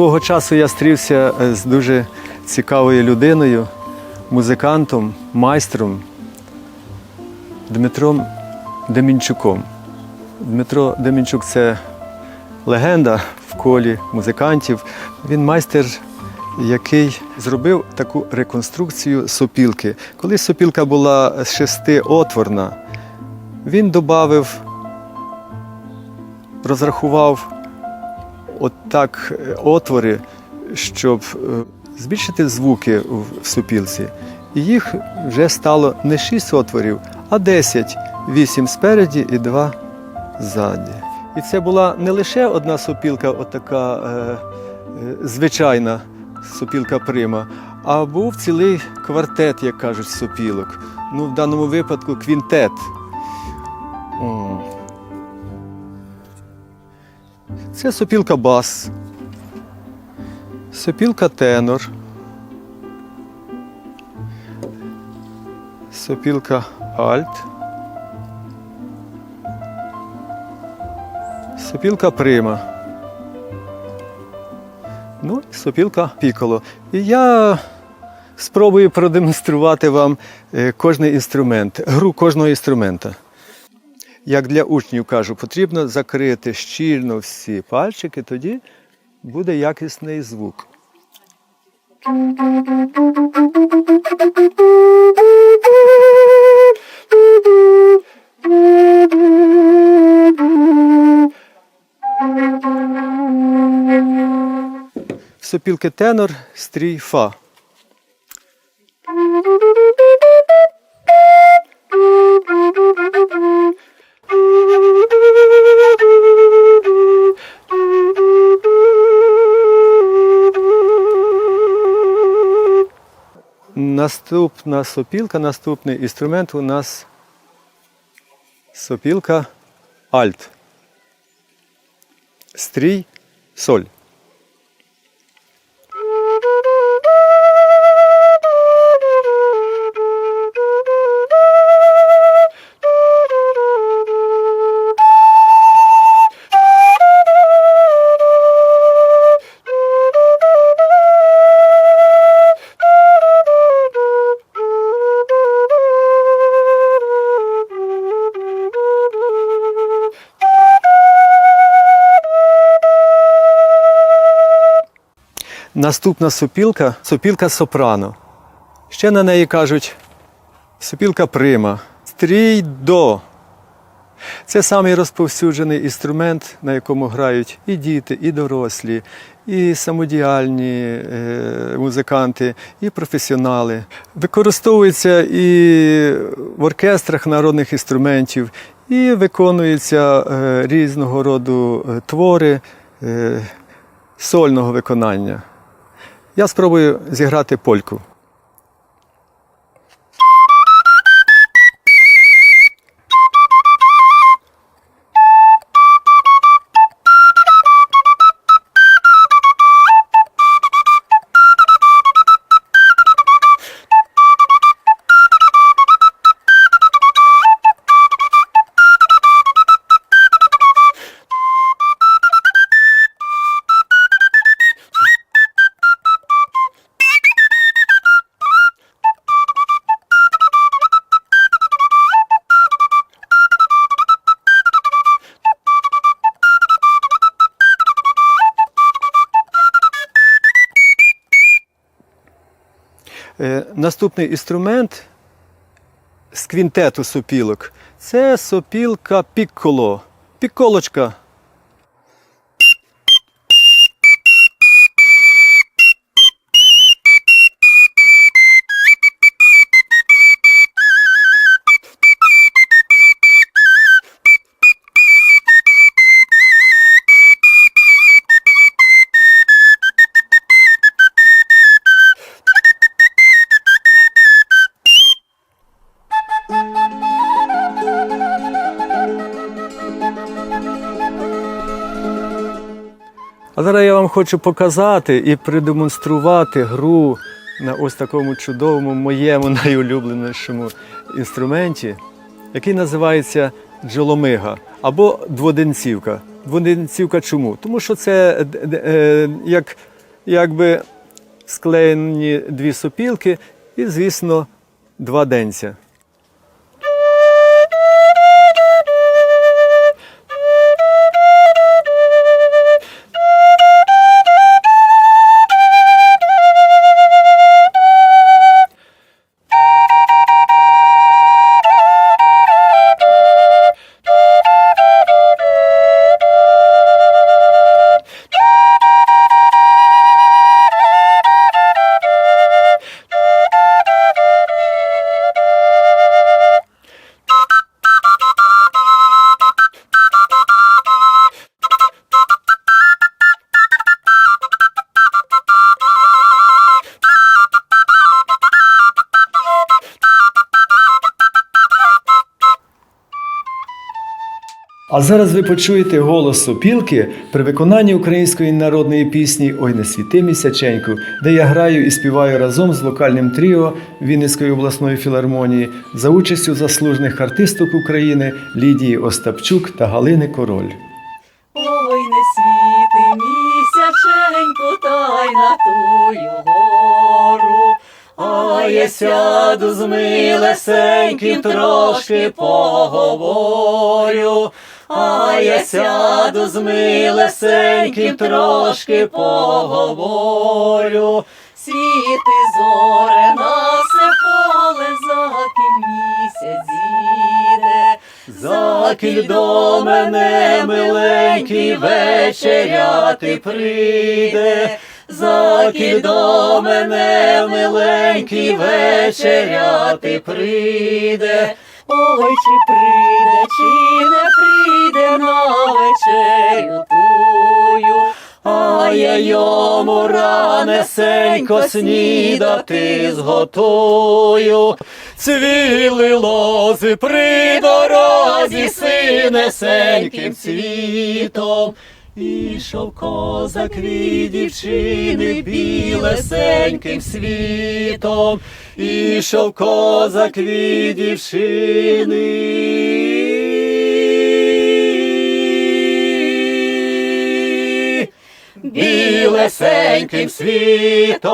Свого часу я стрівся е, з дуже цікавою людиною, музикантом, майстром Дмитром Демінчуком. Дмитро Демінчук це легенда в колі музикантів. Він майстер, який зробив таку реконструкцію сопілки. Коли сопілка була шестиотворна, він додав, розрахував отак е, отвори, щоб е, збільшити звуки в сопілці. І їх вже стало не 6 отворів, а 10. 8 спереді і 2 ззаді. І це була не лише одна сопілка, отака е, е, звичайна сопілка прима, а був цілий квартет, як кажуть, сопілок. Ну, в даному випадку квінтет. Це сопілка бас, сопілка тенор, сопілка альт, сопілка прима. Ну, і сопілка піколо. І я спробую продемонструвати вам е, кожний інструмент, гру кожного інструмента. Як для учнів кажу, потрібно закрити щільно всі пальчики, тоді буде якісний звук. Сопілки тенор, стрій фа. Наступна сопілка, наступний інструмент у нас сопілка альт. Стрій соль. Наступна сопілка сопілка сопрано. Ще на неї кажуть сопілка прима. Стрій до. Це самий розповсюджений інструмент, на якому грають і діти, і дорослі, і самодіяльні е, музиканти, і професіонали. Використовується і в оркестрах народних інструментів, і виконуються е, різного роду е, твори сольного виконання. Я спробую зіграти польку. Наступний інструмент з квінтету сопілок це сопілка пікколо. Пікколочка. А зараз я вам хочу показати і продемонструвати гру на ось такому чудовому моєму найулюбленішому інструменті, який називається джоломига або дводенцівка. Дводенцівка чому? Тому що це д- д- е, як якби склеєні дві сопілки і, звісно, два денця. А зараз ви почуєте голос сопілки при виконанні української народної пісні Ой не світи місяченьку, де я граю і співаю разом з вокальним тріо Вінницької обласної філармонії за участю заслужених артисток України Лідії Остапчук та Галини Король. Ой, не світи місяченьку, та й на тую гору. А я сяду з милесеньким, трошки поговорю. А я сяду з милесеньким, трошки поговорю. Світи зоре на все поле, закіль місяць зійде. Закіль до мене, миленький, вечеряти прийде. Закіль до мене, миленький, вечеряти прийде. Ой, чи прийде, чи не прийде на вечерю тую. А я йому ранесенько снідати зготую. Цвіли лози при дорозі синесеньким цвітом. Ішов козак від дівчини білесеньким світом, ішов козак від дівчини білесеньким світом.